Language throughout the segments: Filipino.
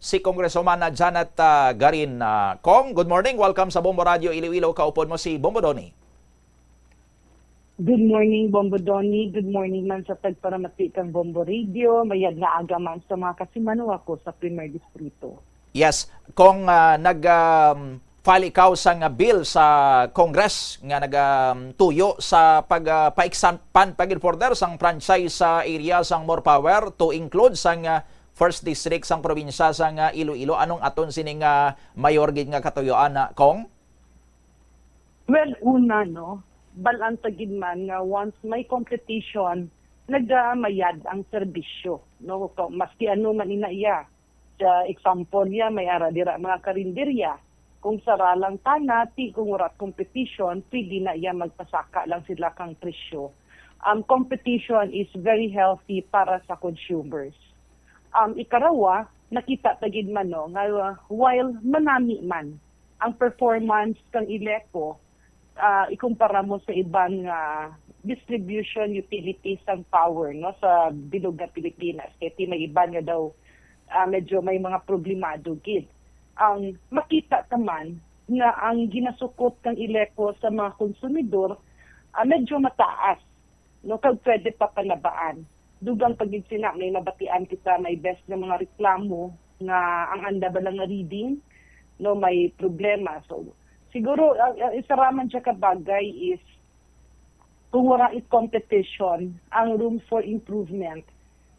si Congresswoman Janet ah, Garin. Ah, Kong, good morning. Welcome sa Bombo Radio Iloilo. Kaupon mo si Bombo Doni. Good morning, Bombo Doni. Good morning man sa tagparamati kang Bombo Radio. Mayad nga aga man sa mga kasimano ako sa Primer Distrito. Yes, kung ah, nag um, file ikaw sa nga bill sa Congress nga nagatuyo sa pag uh, paiksampan pag further sang franchise sa area sang more power to include sang ah, first district sang probinsya sang ah, Iloilo anong aton sining uh, mayor gid nga katuyoan na kong Well, una, no, balantagin man nga once may competition, nagamayad ang serbisyo. No? Maski ano man inaiya. Sa example niya, may ara dira mga karinderya. Kung sara lang tana, ti kung wala competition, pwede na iya magpasaka lang sila kang presyo. Um, competition is very healthy para sa consumers. Um, ikarawa, nakita tagid man no, nga uh, while manami man ang performance kang Ileco, ah ikumpara mo sa ibang ah, distribution utilities ng power no sa bilog na Pilipinas. Kaya may iba nga daw ah, medyo may mga problemado gid. Ang makita naman na ang ginasukot ng Ileco sa mga konsumidor ah, medyo mataas. No kag pwede pa panabaan. Dugang pag sina may nabatian kita may best na mga reklamo nga ang anda ba lang nga reading no may problema. So siguro uh, uh, isa raman siya kabagay is kung wala is competition, ang room for improvement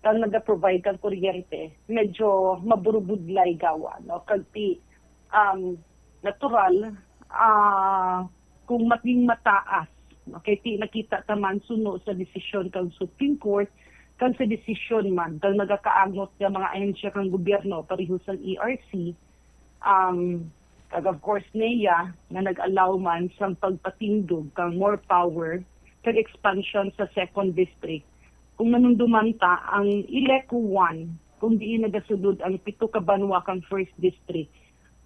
kang nag-provide kang kuryente, medyo maburubudlay gawa. No? Kagti um, natural, ah kung maging mataas, no? kaya ti nakita taman suno sa desisyon kang Supreme Court, kang sa desisyon man, kang nagakaangot ng mga ahensya kang gobyerno, parehas ang ERC, um, kag of course NEA nga nag-allow man sa pagpatindog kang more power kag expansion sa second district kung manundumanta ang Ileco 1 kung di nagasulod ang pito ka banwa kang first district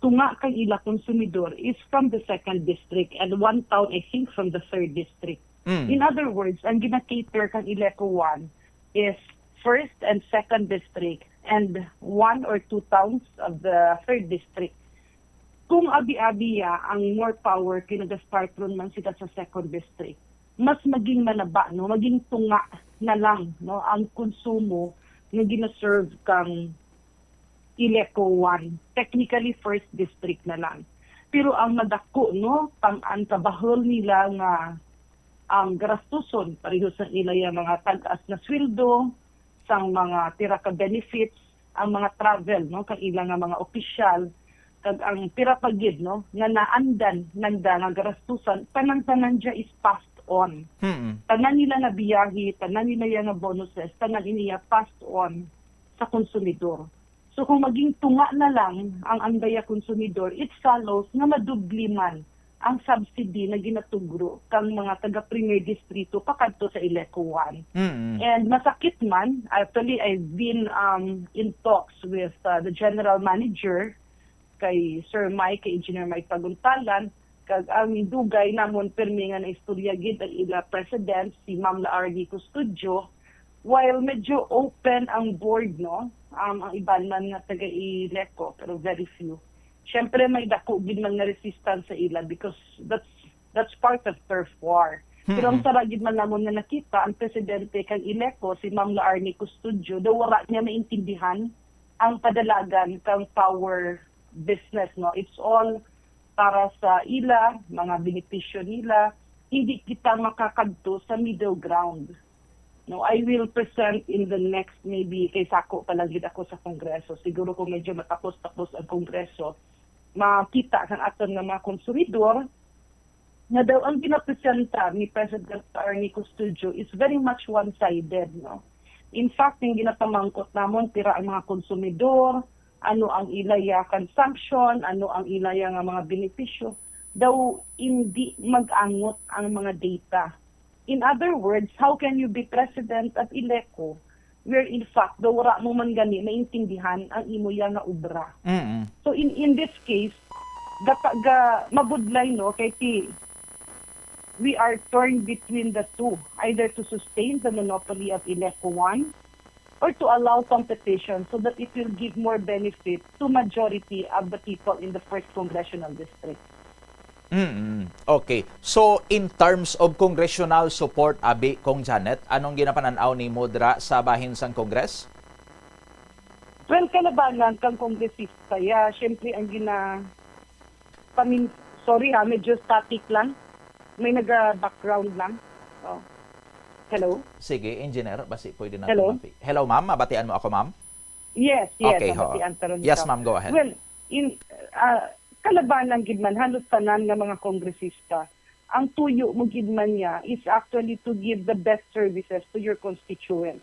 tunga kang ila konsumidor is from the second district and one town I think from the third district Mm. in other words ang gina-cater kang Ileco 1 is first and second district and one or two towns of the third district kung abi-abiya ang more power kinag-start ron man sila sa second district, mas maging manaba, no? maging tunga na lang no? ang konsumo na gina-serve kang Ileco 1. Technically, first district na lang. Pero ang madako, no, pang ang nila nga ang garastuson, pareho sa nila yung mga tag-as na sweldo, sang mga tira ka benefits, ang mga travel, no, kang ilang nga mga opisyal, kag ang pira pagid no? Nga naandan nanda nga garastusan tanan-tanan dya is passed on. Hmm. tanan nila nga biyahe tanan nila nga bonuses tanan iniya passed on sa konsumidor so kung maging tunga na lang ang andaya konsumidor it follows nga madubli man ang subsidy na ginatugro kang mga taga Premier Distrito pakadto sa Ileco 1 Hmm. And masakit man, actually I've been um, in talks with uh, the general manager kay Sir Mike, kay Engineer Mike Paguntalan, kag ang dugay namon pirmi nga na istorya gid ang ila president si Ma'am Laardi Custodio. While medyo open ang board no um, ang iban man nga taga Ileco pero very few syempre may dako gid man nga resistance sa ila because that's that's part of turf war. Pero ang saragid man namon nga nakita ang presidente kang Ileco si Ma'am Laarni Custodio daw wala niya maintindihan ang padalagan kang power business no? It's all para sa ila mga benepisyo nila. Hindi kita makakadto sa middle ground. No I will present in the next maybe kay sako pa lang gid ako sa kongreso. Siguro kung medyo matapos-tapos ang kongreso makita kang aton nga mga konsumidor nga daw ang ginapresenta ni President Arnie Custodio is very much one-sided. No? In fact, yung ginapamangkot namon, tira ang mga konsumidor, ano ang ilaya consumption, ano ang ilaya nga mga benepisyo, daw hindi mag-angot ang mga data. In other words, how can you be president of Ileco where in fact, daw wala mo man gani maintindihan ang imo nga obra. Hmm. So in in this case, ga, ga mabudlay no kay ti we are torn between the two, either to sustain the monopoly of Ileco 1 or to allow competition so that it will give more benefit to majority of the people in the first congressional district. Mm-mm. Okay. So, in terms of congressional support, Abi, Kong Janet, anong ginapananaw ni Modra sa bahin sang Kongres? Well, kalabanan kang kongresista, ya, syempre ang gina... Pamin, sorry ha, medyo static lang. May nag-background lang. Oh. Hello? Sige, engineer, basi pwede na Hello? tumapi. Hello, ma'am. Mabatian mo ako, ma'am? Yes, yes. Okay, ho. Yes, ma'am, go ahead. Well, in uh, kalabanan gid man halos tanan nga mga kongresista. Ang tuyo mo gid man niya is actually to give the best services to your constituents.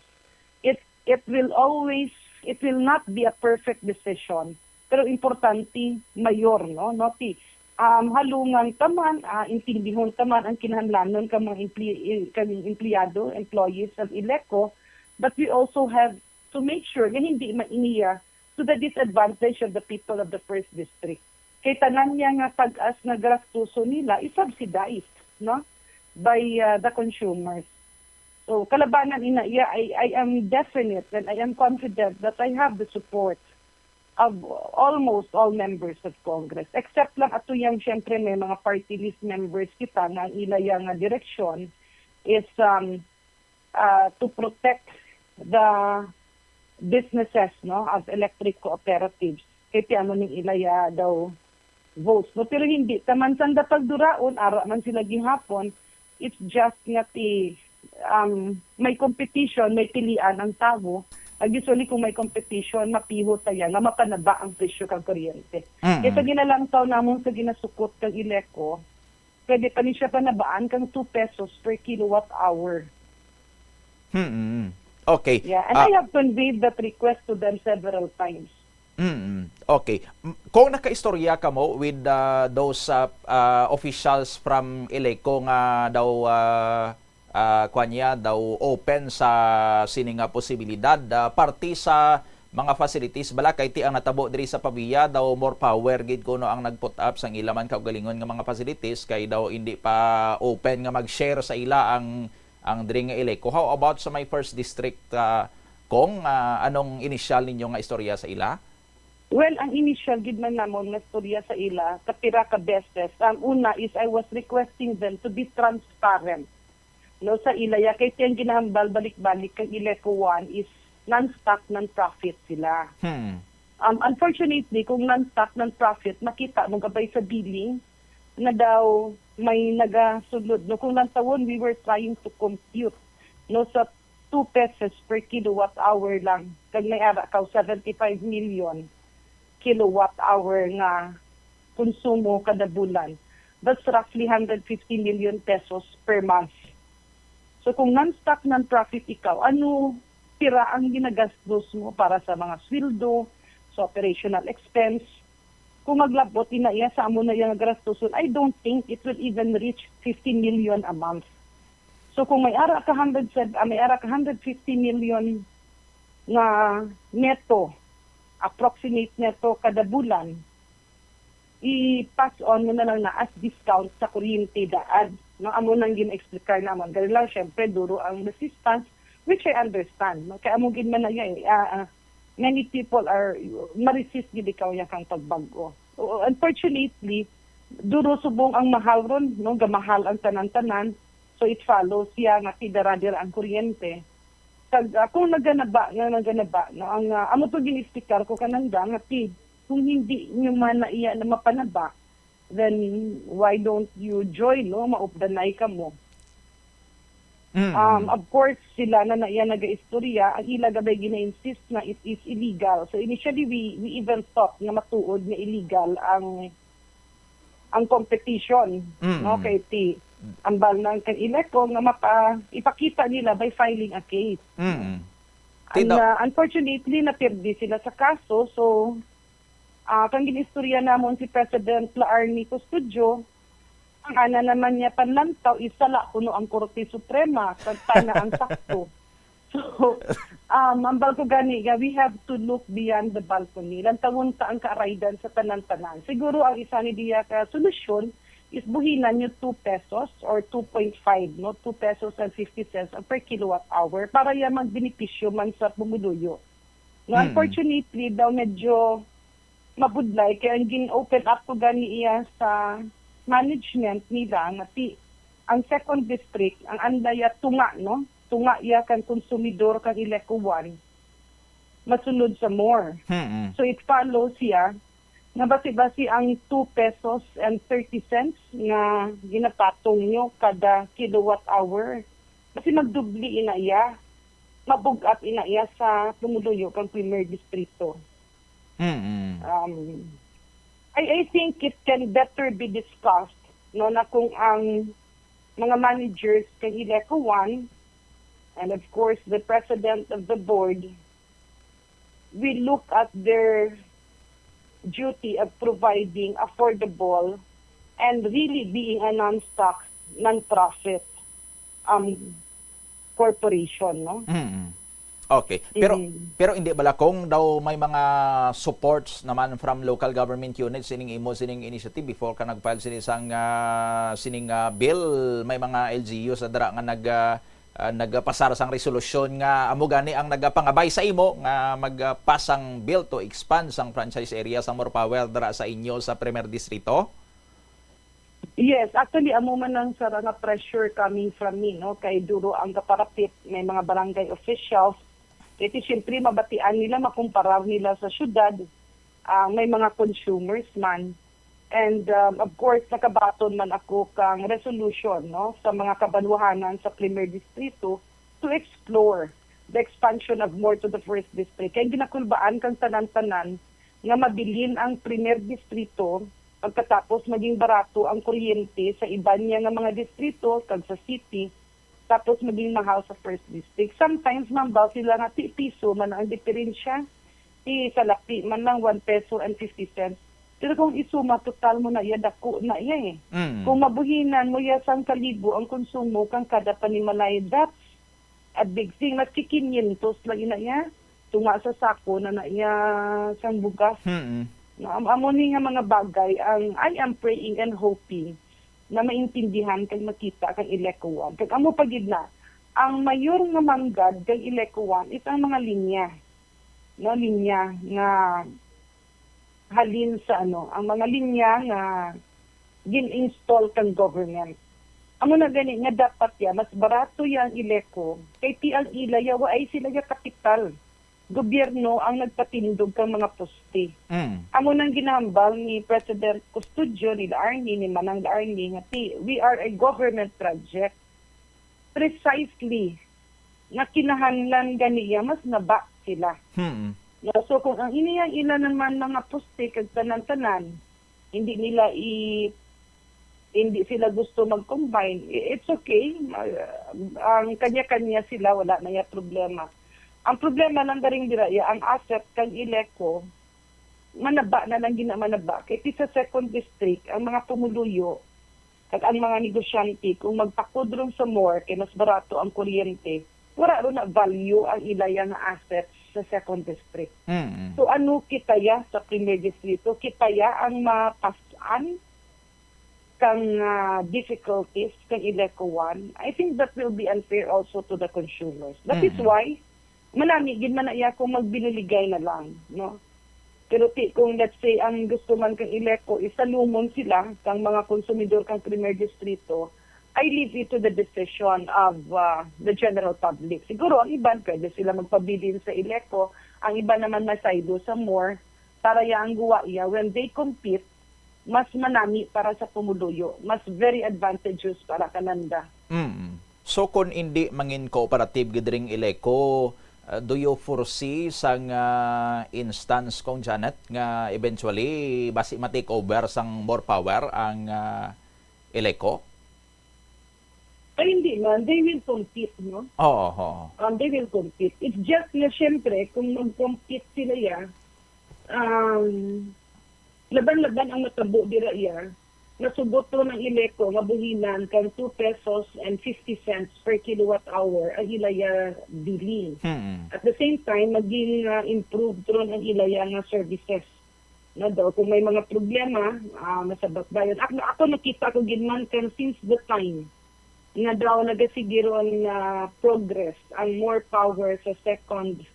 It it will always it will not be a perfect decision, pero importante mayor no, no ti um, halungan taman, uh, intindihon taman ang kinahanglanon ka mga empli- kaming empleyado, employees of ILECO, but we also have to make sure na hindi mainiya to the disadvantage of the people of the first district. Kay tanan niya nga pag-as nga gastuso nila is subsidized no by uh, the consumers. So kalabanan ina iya I, I am definite and I am confident that I have the support of almost all members of Congress. Except lang ato yang syempre may mga party list members kita na ang ilaya nga direksyon is um, uh, to protect the businesses no of electric cooperatives. Kaya tiano ning ilaya daw votes. No, pero hindi. Taman sanda pagduraon, ara man sila gihapon, it's just nga ti um, may competition, may pilian ang tao. Ag usually kung may competition, mapiho tayo nga mapanaba ang presyo kang kuryente. Mm-mm. Kaya sa ginalantaw namon sa ginasukot kang ileko, pwede pa ni siya panabaan kang 2 pesos per kilowatt hour. Hmm. Okay. Yeah, and Ah, I have conveyed that request to them several times. Mm, okay. Kung nakaistorya ka mo with uh, those uh, uh, officials from Eleco nga daw uh, uh, kwanya daw open sa sini nga posibilidad uh, parti sa mga facilities bala kay ti ang natabo diri sa Pavia daw more power gid kuno ang nagput up sang ilaman kaugalingon nga mga facilities kay daw hindi pa open nga mag-share sa ila ang ang diri nga Eleco. How about sa my first district uh, kung uh, anong initial ninyo nga istorya sa ila? Well, ang initial gid man namon nga storya sa ila, kapira ka beses. Ang una is I was requesting them to be transparent. No sa ila ya kay tiyang ginahambal balik-balik kang Ileco 1 is non-stock non-profit sila. Hmm. Um, unfortunately, kung non-stock non-profit, makita mo gabay sa billing na daw may nagasulod. No, kung tawon, we were trying to compute no sa 2 pesos per kilowatt hour lang. Kag may ara ka 75 million kilowatt hour nga konsumo kada bulan. That's roughly 150 million pesos per month. So kung non-stock, non-profit ikaw, ano tira ang ginagastos mo para sa mga sweldo, sa operational expense? Kung maglabot, inaiya sa amo na yung gastuson, I don't think it will even reach 50 million a month. So kung may ara ka 100, ah, may ara ka 150 million nga neto, approximate neto kada bulan, i-pass on mo na lang na as discount sa kuryente daan. No, amo nang gina-explicar naman. Ganun lang, syempre, duro ang resistance, which I understand. No? Kaya amo gin man na yan, ah, ah, many people are, ma-resist gid ikaw yung kang pagbago. Unfortunately, duro subong ang mahal ron, no? gamahal ang tanan-tanan, so it follows siya nga tidaradir ang kuryente. Kag ako naganaba, nga naganaba, no, ang uh, amo to gin-explicar ko kananda nga ti kung hindi nyo man na iya na mapanaba, then why don't you join, no? Maupdanay ka mo. Mm. Um, of course, sila na na iya nag-istorya, ang ila gabay gina-insist na it is illegal. So initially, we, we even thought nga matuod na illegal ang ang competition. Mm. No? Kay ti ambal ng kan Ileco nga mapa, ipakita nila by filing a case. Mm. And uh, unfortunately, napirdi sila sa kaso. So, ah kang ginistorya namon si President Laarni Custodio, ang ana naman niya panlantaw, isala kuno ang Korte Suprema, kagta na ang sakto. So, um, ang balko gani, we have to look beyond the balcony. Lantawon sa ang kaaraydan sa tanan-tanan. Siguro ang isa ni diya ka solusyon is buhinan yung 2 pesos or 2.5, no? 2 pesos and 50 cents per kilowatt hour para yan magbenepisyo man sa pumuluyo. No, Mm. Unfortunately, daw medyo mabudlay kaya ang gin-open up ko gani iya sa management nila nga ti ang second district ang andaya tunga no tunga iya kan konsumidor kan 1 masunod sa more Hmm. so it follows siya nga basi-basi ang 2 pesos and 30 cents nga ginapatong nyo kada kilowatt hour. Kasi magdubli ina iya. Mabugat ina iya sa tumuluyo kang premier distrito. Hmm. um, I, I think it can better be discussed no na kung ang mga managers kay Ileco 1 and of course the president of the board will look at their duty of providing affordable and really being a non-stock, non-profit um, corporation, no? Mm. Okay. Pero Mm. pero hindi bala kung daw may mga supports naman from local government units sining imo sining initiative before ka nagfile sini sang ah, sining ah, bill may mga LGU sa dara nga nag ah, ah, nagpasar sang resolusyon nga amo gani ang nagapangabay sa imo nga magpass ang bill to expand sang franchise area sa more power dara sa inyo sa Premier Distrito. Yes, actually amo man ang sara nga pressure coming from me no? Kay duro ang kaparapit may mga barangay officials. Kasi siyempre mabatian nila makumparar nila sa syudad. Ah, may mga consumers man and um, of course nakabaton man ako kang resolution no sa mga kabanwahanan sa Premier Distrito to explore the expansion of more to the first district kay ginakulbaan kang tanan-tanan nga mabilin ang Premier Distrito pagkatapos maging barato ang kuryente sa iba niya nga mga distrito kag sa city tapos maging mahal sa first district. Sometimes mambaw sila ti piso man ang diferensya. Ti sa lapi man lang 1 peso and 50 cents. Pero kung isuma total mo na iya dako na iya eh. Mm. Kung mabuhinan mo ya sang kalibo ang konsumo kang kada panimalay, that's a big thing. Maski 500 lang ina iya. Tunga sa sako na na iya sang bugas. Hmm. No, am amo ni nga mga bagay ang I am praying and hoping na maintindihan kay makita kang Ilecuan. Kag amo pagid na ang mayor nga manggad kay Ilecuan is ang mga linya. No, linya nga halin sa ano, ang mga linya nga gin-install kang government. Amo na gani nga dapat ya mas barato ya ang Ileco kay PLE laya wa ay sila ya kapital. Gobyerno ang nagpatindog kang mga poste. Mm. Amo nang ginahambal ni President Custodio ni Arnie, ni Manang Arnie, nga ti, we are a government project. Precisely, nga kinahanlan ganiya, mas naba sila. Hmm. No, so kung ang iniyang ila naman mga poste kag tanan-tanan, hindi nila i hindi sila gusto mag-combine, it's okay. Ang kanya-kanya sila, wala na ya problema. Ang problema lang garing dira, ya, ang asset kang Ileco, manaba na lang gina manaba. Kaya sa second district, ang mga pumuluyo, kag ang mga negosyante, kung magpakudron sa more, kay mas barato ang kuryente, wala ro na value ang ilaya nga assets sa second district. Mm. So ano kitaya sa premier distrito? Kitaya ang mapasan kang ah, difficulties kang Ileco 1. I think that will be unfair also to the consumers. That is Mhm. why manami gid man na iya kung magbinuligay na lang, no? Pero ti, kung let's say ang gusto man kang Ileco is salumon sila kang mga konsumidor kang premier distrito, I leave it to the decision of uh, the general public. Siguro ang iban pwede sila magpabilin sa Ileco, ang iba naman masaydo sa more para ya ang guwa iya when they compete mas manami para sa pumuluyo, mas very advantageous para kananda. Mm. So kung hindi mangin cooperative gidring Ileco, uh, do you foresee sang uh, instance kong Janet nga eventually basi ma-take over sang more power ang uh, Ileco? Ay hindi man, they will compete, no? Oo. oo. um, they will compete. It's just na siyempre, kung mag-compete sila ya, um, laban-laban ang matabo dira ya, nasubot to ng Ileco nga buhinan kan 2 pesos and 50 cents per kilowatt hour ang ilaya bili. Hmm. At the same time, maging uh, improved ron ang ilaya nga services. na daw kung may mga problema ah masabat bayan ako, ako nakita ko ginman kan since the time nga daw nagasigiron na progress ang more power sa second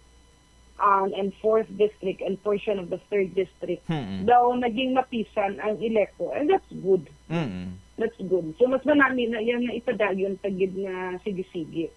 um, and fourth district and portion of the third district Hmm. daw naging mapisan ang Ileco and that's good Mm. that's good so mas manami na yan na ipadayon tagid na sige-sige